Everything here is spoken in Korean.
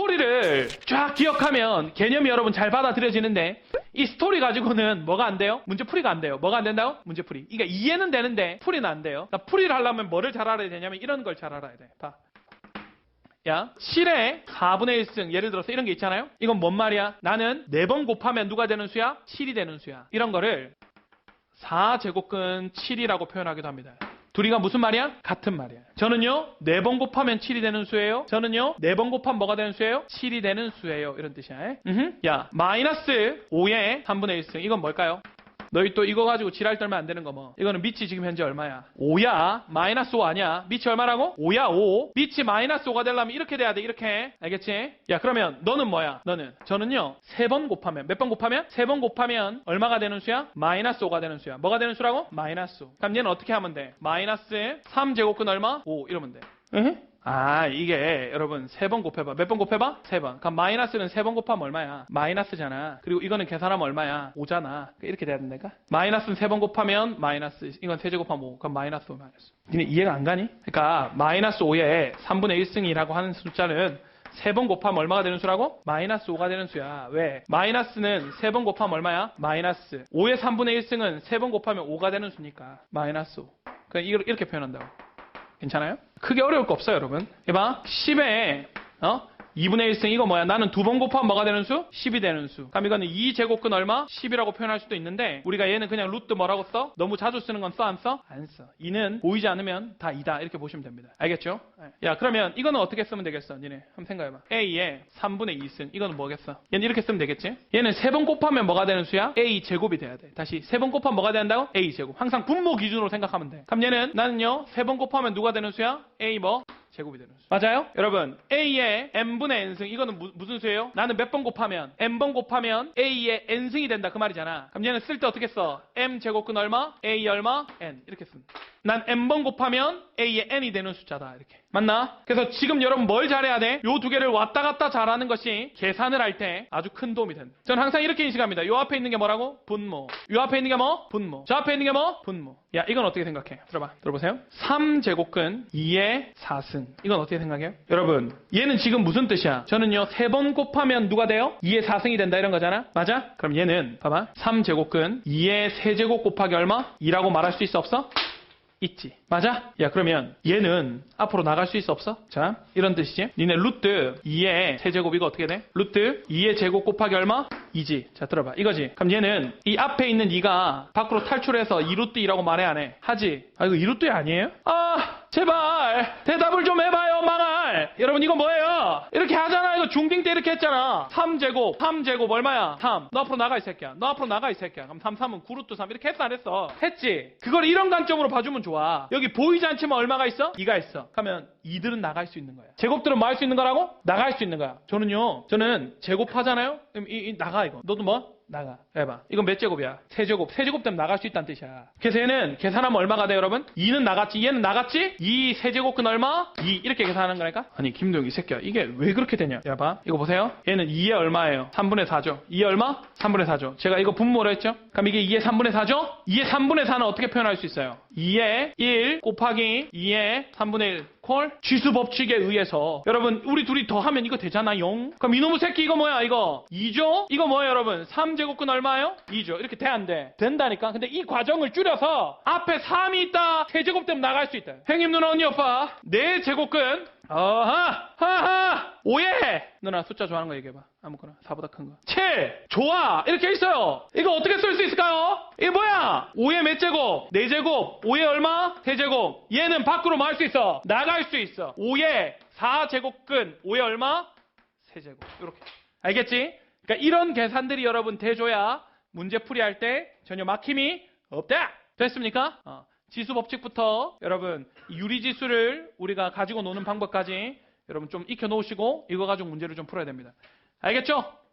스토리를 쫙 기억하면 개념이 여러분 잘 받아들여지는데 이 스토리 가지고는 뭐가 안 돼요? 문제풀이가 안 돼요. 뭐가 안 된다고? 문제풀이. 그러니까 이해는 되는데 풀이는 안 돼요. 그러니까 풀이를 하려면 뭐를 잘 알아야 되냐면 이런 걸 잘 알아야 돼. 봐. 야, 7의 4분의 1승. 예를 들어서 이런 게 있잖아요? 이건 뭔 말이야? 나는 4번 곱하면 누가 되는 수야? 7이 되는 수야. 이런 거를 4제곱근 7이라고 표현하기도 합니다. 둘이가 무슨 말이야? 같은 말이야. 저는요, 4번 곱하면 7이 되는 수예요. 저는요, 4번 곱하면 뭐가 되는 수예요? 7이 되는 수예요. 이런 뜻이야. 음흠. 야, 마이너스 5의 3분의 1승. 이건 뭘까요? 너희 또 이거 가지고 지랄 떨면 안 되는 거 뭐. 이거는 밑이 지금 현재 얼마야? 5야. 마이너스 5 아니야. 밑이 얼마라고? 5야, 5. 밑이 마이너스 5가 되려면 이렇게 돼야 돼. 이렇게. 알겠지? 야, 그러면 너는 뭐야? 너는. 저는요. 3번 곱하면. 몇 번 곱하면? 3번 곱하면 얼마가 되는 수야? 마이너스 5가 되는 수야. 뭐가 되는 수라고? 마이너스 5. 그럼 얘는 어떻게 하면 돼? 마이너스 3제곱근 얼마? 5. 이러면 돼. 응? 아, 이게 여러분 세 번 곱해봐. 몇 번 곱해봐? 세 번. 그럼 마이너스는 세 번 곱하면 얼마야? 마이너스잖아. 그리고 이거는 계산하면 얼마야? 5잖아. 이렇게 돼야 된다니까? 마이너스는 세 번 곱하면 마이너스. 이건 세제 곱하면 5. 그럼 마이너스 5 마이너스. 니네 이해가 안 가니? 그러니까 마이너스 5에 3분의 1승이라고 하는 숫자는 세번 곱하면 얼마가 되는 수라고? 마이너스 5가 되는 수야. 왜? 마이너스는 세 번 곱하면 얼마야? 마이너스. 5의 3분의 1승은 세 번 곱하면 5가 되는 수니까. 마이너스 5. 그냥 이걸 이렇게 표현한다고. 괜찮아요? 크게 어려울 거 없어요, 여러분. 이봐. 10에, 어? 2분의 1승 이거 뭐야? 나는 두 번 곱하면 뭐가 되는 수? 10이 되는 수. 그럼 이거는 2제곱근 얼마? 10이라고 표현할 수도 있는데 우리가 얘는 그냥 루트 뭐라고 써? 너무 자주 쓰는 건 써? 안 써? 안 써. 2는 보이지 않으면 다 2다 이렇게 보시면 됩니다. 알겠죠? 네. 야 그러면 이거는 어떻게 쓰면 되겠어? 니네 한번 생각해봐. A에 3분의 2승 이거는 뭐겠어? 얘는 이렇게 쓰면 되겠지? 얘는 세 번 곱하면 뭐가 되는 수야? A 제곱이 돼야 돼. 다시 세 번 곱하면 뭐가 된다고? A 제곱. 항상 분모 기준으로 생각하면 돼. 그럼 얘는 나는요 세 번 곱하면 누가 되는 수야? A 뭐? 제곱이 되는 수. 맞아요? 여러분, A의 n분의 n승, 이거는 무, 무슨 수예요? 나는 몇 번 곱하면, n번 곱하면 A의 n승이 된다. 그 말이잖아. 그럼 얘는 쓸 때 어떻게 써? m 제곱근 얼마? A 얼마? n. 이렇게 씁니다. 난 n번 곱하면 A의 n이 되는 숫자다. 이렇게. 맞나? 그래서 지금 여러분 뭘 잘해야 돼? 요 두 개를 왔다 갔다 잘하는 것이 계산을 할 때 아주 큰 도움이 된다. 저는 항상 이렇게 인식합니다. 요 앞에 있는 게 뭐라고? 분모. 요 앞에 있는 게 뭐? 분모. 저 앞에 있는 게 뭐? 분모. 야, 이건 어떻게 생각해? 들어봐. 들어보세요. 3제곱근 2의 4승. 이건 어떻게 생각해요? 여러분, 얘는 지금 무슨 뜻이야? 저는요, 세번 곱하면 누가 돼요? 2의 4승이 된다 이런 거잖아? 맞아? 그럼 얘는, 봐봐. 3제곱근 2의 세제곱 곱하기 얼마? 2라고 말할 수 있어 없어? 있지. 맞아? 야, 그러면 얘는 앞으로 나갈 수 있어 없어? 자, 이런 뜻이지. 니네 루트 2의 세제곱 이거 어떻게 돼? 루트 2의 제곱 곱하기 얼마? 2지. 자, 들어봐. 이거지. 그럼 얘는 이 앞에 있는 2가 밖으로 탈출해서 2루트 2라고 말해 안 해? 하지. 아, 이거 2루트 2 아니에요? 아, 제발 대답을 좀 해봐요, 망할. 여러분 이거 뭐예요? 이렇게 하잖아. 이거 중딩 때 이렇게 했잖아. 3제곱, 3제곱 얼마야? 3. 너 앞으로 나가 이 새끼야. 너 앞으로 나가 이 새끼야. 그럼 3, 3은 9루트 3 이렇게 했어 안 했어? 했지. 그걸 이런 관점으로 봐주면 좋아. 여기 보이지 않지만 얼마가 있어? 2가 있어. 그러면 이들은 나갈 수 있는 거야. 제곱들은 뭐 할 수 있는 거라고? 나갈 수 있는 거야. 저는요. 저는 제곱하잖아요. 그럼 이, 이 나가 이거. 너도 뭐? 나가. 해봐. 이건 몇 제곱이야? 세제곱. 세제곱 되면 나갈 수 있다는 뜻이야. 그래서 얘는 계산하면 얼마가 돼, 여러분? 2는 나갔지. 얘는 나갔지? 2 세제곱근 얼마? 2. 이렇게 계산하는 거니까? 아니, 김도영 이 새끼야. 이게 왜 그렇게 되냐? 야, 봐. 이거 보세요. 얘는 2에 얼마예요? 3분의 4죠. 2에 얼마? 3분의 4죠. 제가 이거 분모로 했죠? 그럼 이게 2에 3분의 4죠? 2에 3분의 4는 어떻게 표현할 수 있어요? 2에 1 곱하기 2에 3분의 1. 콜? 지수 법칙에 의해서 여러분 우리 둘이 더 하면 이거 되잖아요. 그럼 이놈의 새끼 이거 뭐야 이거 2죠? 이거 뭐예요 여러분? 3제곱근 얼마예요? 2죠. 이렇게 돼 안 돼? 된다니까. 근데 이 과정을 줄여서 앞에 3이 있다. 세제곱 되면 나갈 수 있다. 형님 누나 언니 오빠 4제곱근 어하 하하 오예 누나 숫자 좋아하는 거 얘기해봐 아무거나 4보다 큰 거. 7 좋아 이렇게 있어요. 이거 어떻게 쓸 수 있을까요? 이게 뭐야? 5의 몇 제곱? 4제곱 5의 얼마? 3제곱 얘는 밖으로 뭐 할 수 있어? 나갈 수 있어 5의 4제곱근 5의 얼마? 3제곱 이렇게 알겠지? 그러니까 이런 계산들이 여러분 돼줘야 문제 풀이 할 때 전혀 막힘이 없다 됐습니까? 어. 지수 법칙부터 여러분 유리 지수를 우리가 가지고 노는 방법까지 여러분 좀 익혀 놓으시고 이거 가지고 문제를 좀 풀어야 됩니다. 알겠죠?